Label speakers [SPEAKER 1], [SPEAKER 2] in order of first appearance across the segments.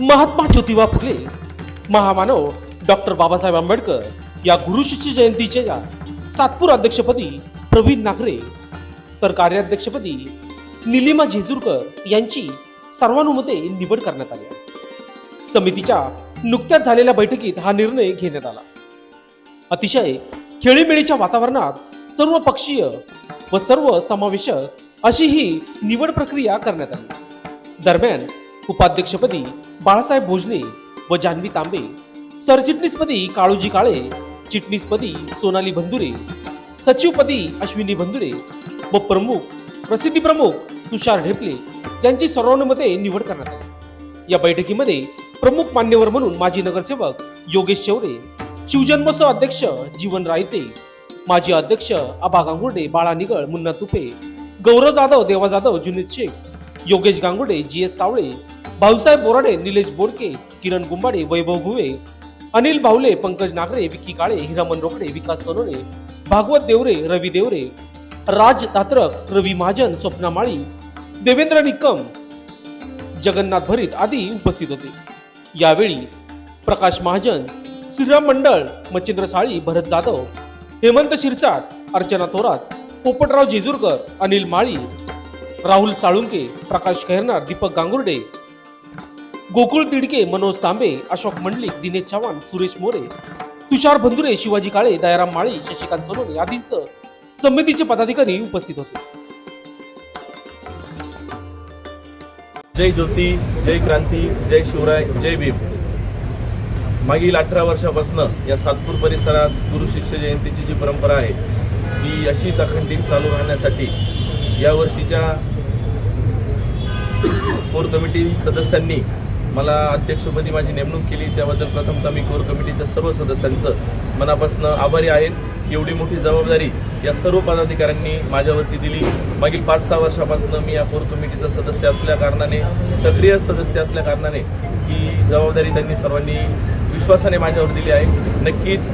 [SPEAKER 1] महात्मा ज्योतिबा फुले महामानव डॉक्टर बाबासाहेब आंबेडकर या गुरुशिष्य जयंतीच्या सातपूर अध्यक्षपदी प्रवीण नागरे तर कार्याध्यक्षपदी निलिमा जेजूरकर यांची सर्वानुमते निवड करण्यात आली समितीच्या नुकत्याच झालेल्या बैठकीत हा निर्णय घेण्यात आला. अतिशय खेळीमेळीच्या वातावरणात सर्व पक्षीय व सर्व समावेशक अशी ही निवड प्रक्रिया करण्यात आली. दरम्यान उपाध्यक्षपदी बाळासाहेब भोजने व जान्हवी तांबे सरचिटणीसपदी काळूजी काळे चिटणीसपदी सोनाली बंधुरे सचिवपदी अश्विनी बंधुरे व प्रमुख प्रसिद्धी प्रमुख तुषार ढेपले यांची सर्वानुमते निवड करण्यात आली. या बैठकीमध्ये प्रमुख मान्यवर म्हणून माजी नगरसेवक योगेश शेवरे शिवजन्मोत्सव अध्यक्ष जीवन रायते माजी अध्यक्ष आबा गांगुर्डे बाळा निगळ मुन्ना तुपे गौरव जाधव देवा जाधव जुनीत शेख योगेश गांगुर्डे जी एस सावळे भाऊसाहेब बोराडे निलेश बोडके किरण गुंबाडे वैभव भुवे अनिल भावले पंकज नागरे विक्की काळे हिरामन रोकडे विकास सोनोने भागवत देवरे रवी देवरे राज तात्रक रवी महाजन स्वप्ना माळी देवेंद्र निकम जगन्नाथ भरीत आदी उपस्थित होते. यावेळी प्रकाश महाजन श्रीराम मंडळ मच्छिंद्र साळी भरत जाधव हेमंत शिरसाट अर्चना थोरात पोपटराव जेजूरकर अनिल माळी राहुल साळुंके प्रकाश खैरनार दीपक गांगुर्डे गोकुळ तिडके मनोज तांबे अशोक मंडलिक दिनेश चव्हाण सुरेश मोरे तुषार बंधुरे शिवाजी काळे दयाराम माळी शशिकांत सोनवणे आदींसह समितीचे पदाधिकारी उपस्थित होते.
[SPEAKER 2] जय ज्योती जय क्रांती जय शिवराय जय भीम. मागील अठरा वर्षापासून या सातपूर परिसरात गुरु शिष्य जयंतीची जी परंपरा आहे ती अशीच अखंडित चालू राहण्यासाठी यावर्षीच्या कोर कमिटी सदस्यांनी मला अध्यक्षपदी माझी नेमणूक केली त्याबद्दल प्रथमतः मी कोर कमिटीच्या सर्व सदस्यांचं मनापासून आभारी आहेत एवढी मोठी जबाबदारी या सर्व पदाधिकाऱ्यांनी माझ्यावरती दिली. मागील पाच सहा वर्षापासून मी या कोर कमिटीचा सदस्य असल्या कारणाने सक्रिय सदस्य असल्या कारणाने ही जबाबदारी त्यांनी सर्वांनी विश्वासाने माझ्यावर दिली आहे. नक्कीच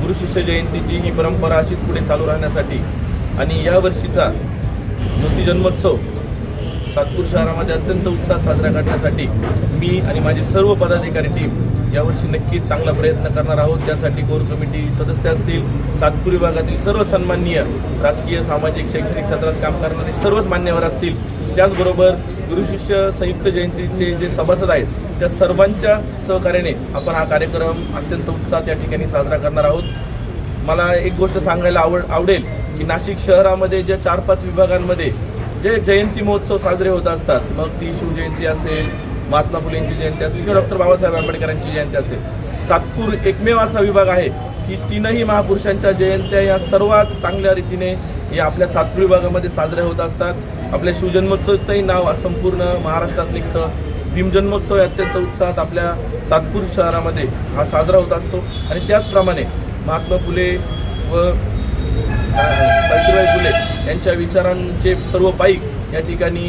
[SPEAKER 2] गुरुशिष्य जयंतीची ही परंपरा अशीच पुढे चालू राहण्यासाठी आणि यावर्षीचा वर्षीचा जन्मोत्सव सातपूर शहरामध्ये अत्यंत उत्साह साजरा करण्यासाठी मी आणि माझी सर्व पदाधिकारी टीम यावर्षी नक्कीच चांगला प्रयत्न करणार आहोत. त्यासाठी कोर कमिटी सदस्य असतील सातपूर विभागातील सर्व सन्माननीय राजकीय सामाजिक शैक्षणिक क्षेत्रात काम करणारे सर्वच मान्यवर असतील. त्याचबरोबर गुरुशिष्य संयुक्त जयंतीचे जे सभासद आहेत त्या सर्वांच्या सहकार्याने आपण हा कार्यक्रम अत्यंत उत्साहात या ठिकाणी साजरा करणार आहोत. मला एक गोष्ट सांगायला आवड आवडेल की नाशिक शहरामध्ये ज्या चार पाच विभागांमध्ये जे जयंती महोत्सव साजरे होत असतात मग ती शिवजयंती असेल महात्मा फुलेंची जयंती असेल किंवा डॉक्टर बाबासाहेब आंबेडकरांची जयंती असेल. सातपूर एकमेव असा विभाग आहे की तीनही महापुरुषांच्या जयंत्या या सर्वात चांगल्या रीतीने या आपल्या सातपूर विभागामध्ये साजरे होत असतात. आपल्या शिवजन्मोत्सवचंही नाव संपूर्ण महाराष्ट्रात निघतं. भीमजन्मोत्सव अत्यंत उत्साहात आपल्या सातपूर शहरामध्ये हा साजरा होत असतो. आणि त्याचप्रमाणे महात्मा फुले व सावित्रीबाई फुले यांच्या विचारांचे सर्व पाईक या ठिकाणी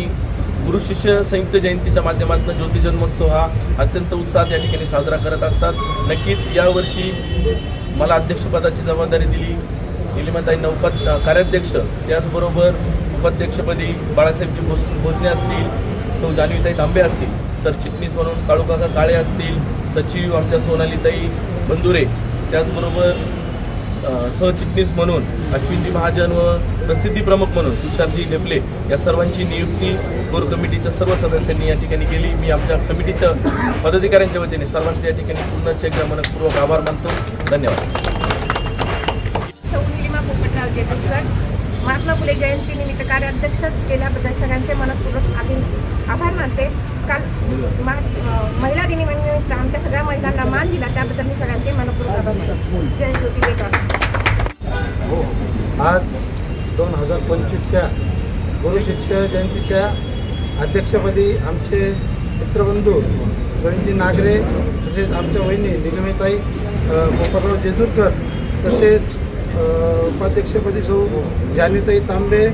[SPEAKER 2] गुरुशिष्य संयुक्त जयंतीच्या माध्यमातून ज्योती जन्मोत्सव हा अत्यंत उत्साहात या ठिकाणी साजरा करत असतात. नक्कीच यावर्षी मला अध्यक्षपदाची जबाबदारी दिली निलिमाताई उपाध कार्याध्यक्ष त्याचबरोबर उपाध्यक्षपदी बाळासाहेबजी भोस भोजने असतील सौ जानवीताई तांबे असतील सरचिटणीस म्हणून काळूकाका काळे असतील सचिव आमच्या सोनालीताई बंधुरे त्याचबरोबर सहचिटणीस म्हणून अश्विनजी महाजन व प्रसिद्धी प्रमुख म्हणून तुषारजी ढेपले या सर्वांची नियुक्ती कोर कमिटीच्या सर्व सदस्यांनी या ठिकाणी केली. मी आमच्या कमिटीच्या पदाधिकाऱ्यांच्या वतीने सर्वांचे या ठिकाणी पुन्हा एकदा मनपूर्वक आभार मानतो. धन्यवाद.
[SPEAKER 3] महात्मा फुले जयंतीनिमित्त कार्याध्यक्ष केल्याबद्दल सगळ्यांचे मनपूर्वक आभार आभार मानते. काल मा महिला दिनानिमित्त आमच्या सगळ्या महिलांना मान दिला त्याबद्दल मी सगळ्यांचे मनपूर्वक आभार मानतो. जय ज्योती हो.
[SPEAKER 4] आज दोन हजार पंचवीसच्या गुरुशिष्य जयंतीच्या अध्यक्षपदी आमचे मित्रबंधू गणजी नागरे तसेच आमच्या वहिनी निगमेताई गोपालराव जेजूरकर तसेच उपाध्यक्षपदी सौ जान्हवीताई तांबे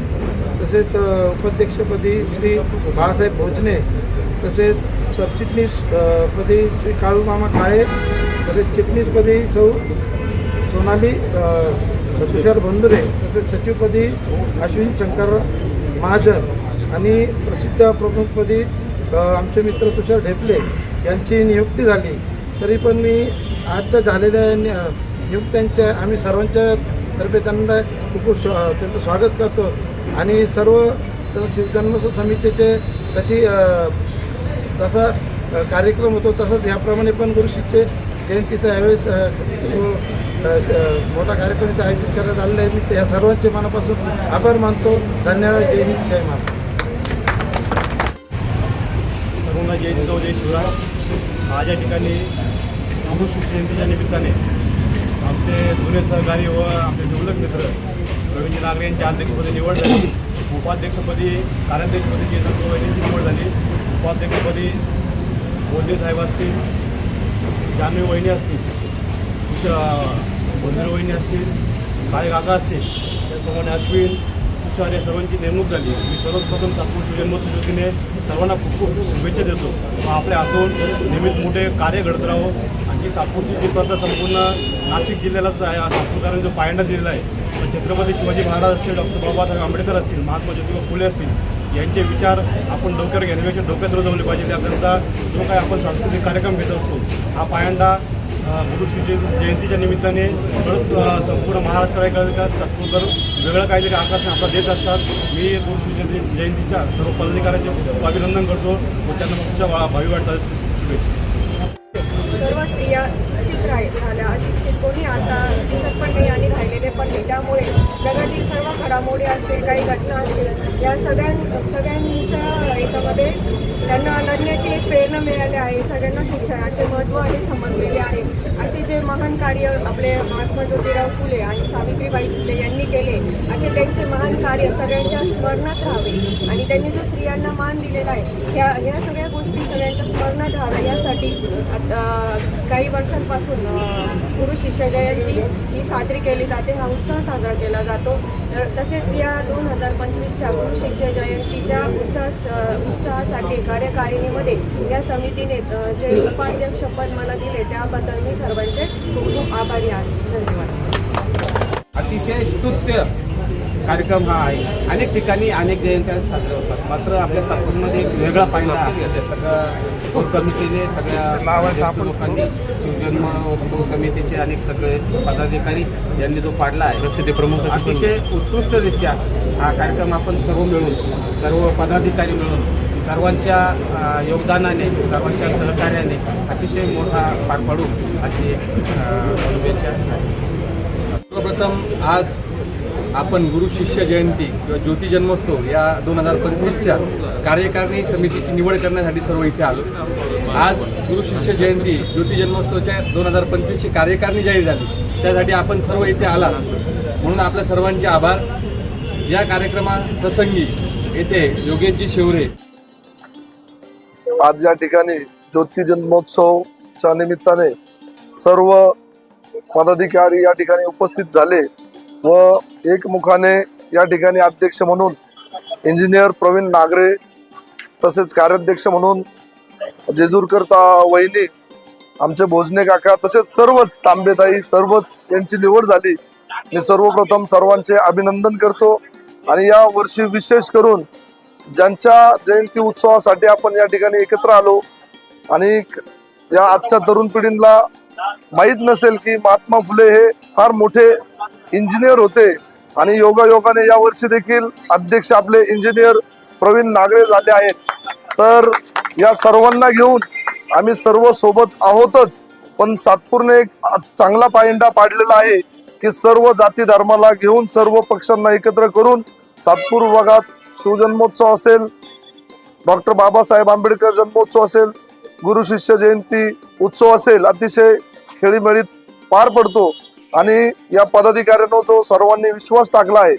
[SPEAKER 4] तसेच उपाध्यक्षपदी श्री बाळासाहेब भोजने तसेच सरचिटणीस पदी श्री काळूमामा काळे तसेच चिटणीसपदी सौ सोनाली तुषार बंधुरे तसेच सचिवपदी अश्विन शंकर महाजन आणि प्रसिद्ध प्रमुखपदी आमचे मित्र तुषार ढेपले यांची नियुक्ती झाली. तरी पण मी आता झालेल्या नियुक्त्यांच्या आम्ही सर्वांच्या तर्फे त्यांना खूप खूप स्वा- त्यांचं स्वागत करतो. आणि सर्व शिवजन्मोत्सव समितीचे तशी तसा कार्यक्रम होतो तसंच याप्रमाणे पण गुरु जयंतीचा यावेळेस मोठा कार्यक्रम इथं आयोजित करण्यात आलेला आहे. मी या सर्वांचे मनापासून आभार मानतो. धन्यवाद. जय हिंद जय महाराष्ट्र
[SPEAKER 5] सर्वांना जय जिजाऊ जय शिवराय. आज या ठिकाणी अमृत जयंतीच्या निमित्ताने आमचे जुने सहकारी व आमचे जिवलग मित्र रवींद्र नागरे यांच्या अध्यक्षपदी निवड झाली. उपाध्यक्षपदी कार्याध्यक्षपदी जयंत यांची निवड झाली. उपाध्यक्षपदी बोलदे साहेब असतील जान्हवी वहिनी असतील उषा वहिनी असतील काळे काका असतील त्याचप्रमाणे अश्विन तुषार या सर्वांची नेमणूक झाली. मी सर्वप्रथम सातपूर शिवजन्मोत्सव सुजुकीने सर्वांना खूप खूप शुभेच्छा देतो. आपल्या हातून नेहमीच मोठे कार्य घडत राहो. आणि सातपूरची जी प्रथा संपूर्ण नाशिक जिल्ह्यालाच आहे सातपूरकरांनी जो पायंडा दिलेला आहे तर छत्रपती शिवाजी महाराज असतील डॉक्टर बाबासाहेब आंबेडकर असतील महात्मा ज्योतिबा फुले असतील यांचे विचार आपण डोक्यावर घेण्यापेक्षा डोक्यात रुजवले पाहिजे. त्याकरता जो काही आपण सांस्कृतिक कार्यक्रम घेत असतो हा पायंडा अ, गुरुश्री जयंतीच्या निमित्ताने संपूर्ण महाराष्ट्राकडे सातपूरकर वेगळं काहीतरी आकर्षण आपल्याला देत असतात. मी गुरुश्री जयंती जयंतीच्या सर्व पदाधिकाऱ्यांचे अभिनंदन करतो व त्यांना तुमच्या भा- भावी वाटतात शुभेच्छा.
[SPEAKER 3] सर्व स्त्रिया शिक्षित राह झाल्या. अशिक्षित कोणी आता दिसत पण नाही आणि राहिलेले पण नाही. त्यामुळे जगातील सर्व घडामोडी असतील काही घटना असतील या सगळ्यां सगळ्यांच्या याच्यामध्ये त्यांना लढण्याची एक प्रेरणा मिळाली आहे. सगळ्यांना शिक्षणाचे महत्त्व आणि समजलेले आहे. असे जे महान कार्य आपले महात्मा ज्योतिराव फुले आणि सावित्रीबाई फुले यांनी केले असे त्यांचे महान कार्य सगळ्यांच्या स्मरणात राहावे. आणि त्यांनी जो स्त्रियांना मान दिलेला आहे ह्या ह्या सगळ्या सगळ्यांच्या स्मरणात राहाव्या यासाठी आता काही वर्षांपासून गुरु शिष्य जयंती ही साजरी केली जाते. हा उत्सव साजरा केला जातो. तर तसेच या दोन हजार पंचवीसच्या गुरु शिष्य जयंतीच्या उत्साह उत्साहासाठी कार्यकारिणीमध्ये या समितीने जे उपाध्यक्षपद मला दिले त्याबद्दल मी सर्वांचे खूप खूप आभारी आहे. धन्यवाद.
[SPEAKER 6] अतिशय स्तुत्य. कार्यक्रम हा आहे. अनेक ठिकाणी अनेक जयंत्या साजऱ्या होतात. मात्र आपल्या सातपूरमध्ये एक वेगळा पाहिला आपल्या सगळं कोर कमिटीने सगळ्या लोकांनी शिवजन्मोत्सव समितीचे अनेक सगळे पदाधिकारी यांनी जो पाडला आहे. प्रमुख अतिशय उत्कृष्टरित्या हा कार्यक्रम आपण सर्व मिळून सर्व पदाधिकारी मिळून सर्वांच्या योगदानाने सर्वांच्या सहकार्याने अतिशय मोठा पार पाडू अशी
[SPEAKER 7] सर्वप्रथम आज आपण गुरु शिष्य जयंती किंवा ज्योती जन्मोत्सव या दोन हजार पंचवीसच्या कार्यकारिणी समितीची निवड करण्यासाठी सर्व इथे आलो. आज गुरु शिष्य जयंती ज्योती जन्मोत्सवच्या दोन हजार पंचवीसची कार्यकारिणी जाहीर झाली. त्यासाठी आपण सर्व इथे आला. म्हणून आपल्या सर्वांचे आभार. या कार्यक्रमाप्रसंगी येथे योगेशजी शेवरे.
[SPEAKER 8] आज या ठिकाणी ज्योती जन्मोत्सवच्या निमित्ताने सर्व पदाधिकारी या ठिकाणी उपस्थित झाले. व एकमुखाने या ठिकाणी अध्यक्ष म्हणून इंजिनियर प्रवीण नागरे तसेच कार्याध्यक्ष म्हणून जेजूरकरता वहिनी आमचे भोजने काका तसेच सर्वच तांबेताई सर्वच यांची निवड झाली. मी सर्वप्रथम सर्वांचे अभिनंदन करतो आणि या वर्षी विशेष करून ज्यांच्या जयंती उत्सवासाठी आपण या ठिकाणी एकत्र आलो आणि या आजच्या तरुण पिढीला माहीत नसेल की महात्मा फुले हे फार मोठे इंजिनियर होते आणि योगायोगाने या वर्षी देखील अध्यक्ष आपले इंजिनियर प्रवीण नागरे झाले आहेत. तर या सर्वांना घेऊन आम्ही सर्व सोबत आहोतच पण सातपूरने एक चांगला पायंडा पाडलेला आहे की सर्व जाती धर्माला घेऊन सर्व पक्षांना एकत्र करून सातपूर विभागात शिवजन्मोत्सव असेल डॉक्टर बाबासाहेब आंबेडकर जन्मोत्सव असेल गुरु शिष्य जयंती उत्सव असेल अतिशय खेळीमेळीत पार पडतो. आणि या पदाधिकाऱ्यांना जो सर्वांनी विश्वास टाकला आहे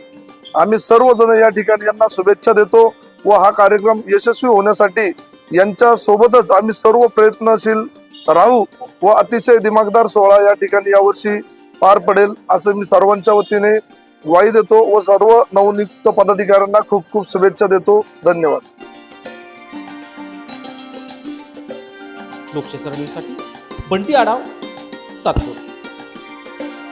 [SPEAKER 8] आम्ही सर्वजण या ठिकाणी यांना शुभेच्छा देतो व हा कार्यक्रम यशस्वी होण्यासाठी यांच्या सोबतच आम्ही सर्व प्रयत्नशील राहू व अतिशय दिमागदार सोहळा या ठिकाणी यावर्षी पार पडेल असं मी सर्वांच्या वतीने ग्वाही देतो व सर्व नवनियुक्त पदाधिकाऱ्यांना खूप खूप शुभेच्छा देतो. धन्यवाद.
[SPEAKER 1] लोकशाही बंटी आढाव सातपूर.